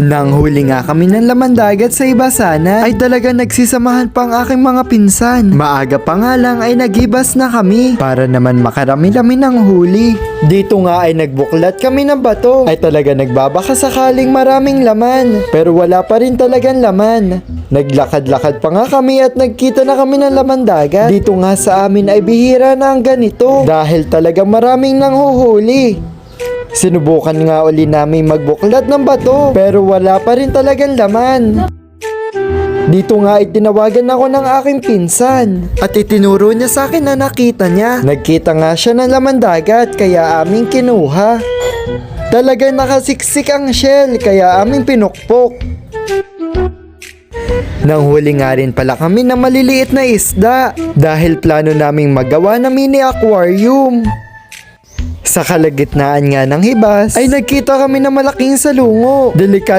Nang huli nga kami ng laman dagat sa iba sana, ay talaga nagsisamahan pa ang aking mga pinsan. Maaga pa nga lang ay nagibas na kami para naman makarami-rami ng huli. Dito nga ay nagbuklat kami ng bato ay talaga nagbabaka sakaling maraming laman pero wala pa rin talagang laman. Naglakad-lakad pa nga kami at nagkita na kami ng laman dagat. Dito nga sa amin ay bihira na ang ganito dahil talaga maraming nanghuhuli. Sinubukan nga uli namin magbuklat ng bato pero wala pa rin talagang laman. Dito nga ay tinawagan ako ng aking pinsan at itinuro niya sa akin na nakita niya. Nagkita nga siya ng laman dagat kaya aming kinuha. Talaga nakasiksik ang shell kaya aming pinukpok. Nang huli nga rin pala kami ng maliliit na isda dahil plano naming magawa na mini aquarium. Sa kalagitnaan nga ng hibas ay nagkita kami ng malaking salungo. Delikado